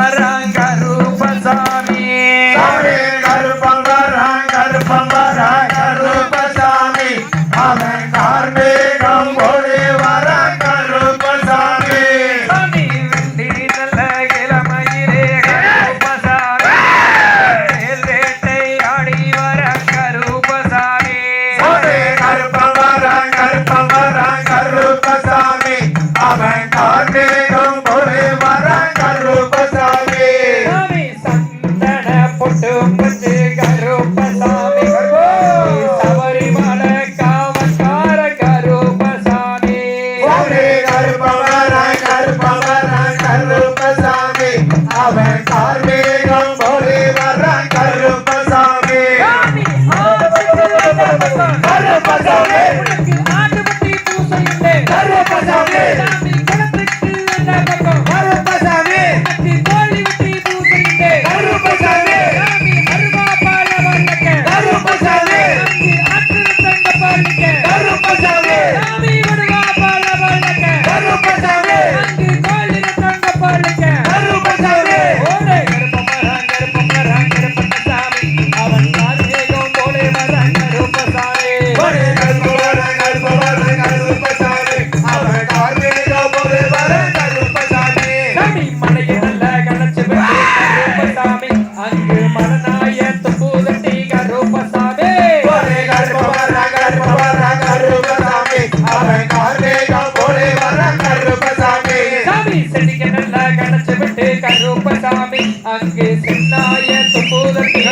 para Karuppasamy Karuppasamy Ganapati అంకే సున్నాయ సుపూరతి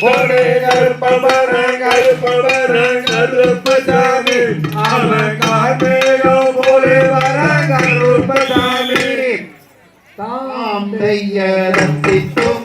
போலே கருப்பவரன் கருப்பவரன் கருப்பசாமி. அவன் கார்மேகோ போலே வர கருப்பசாமி. தாம் தைய ரத்தித்தும்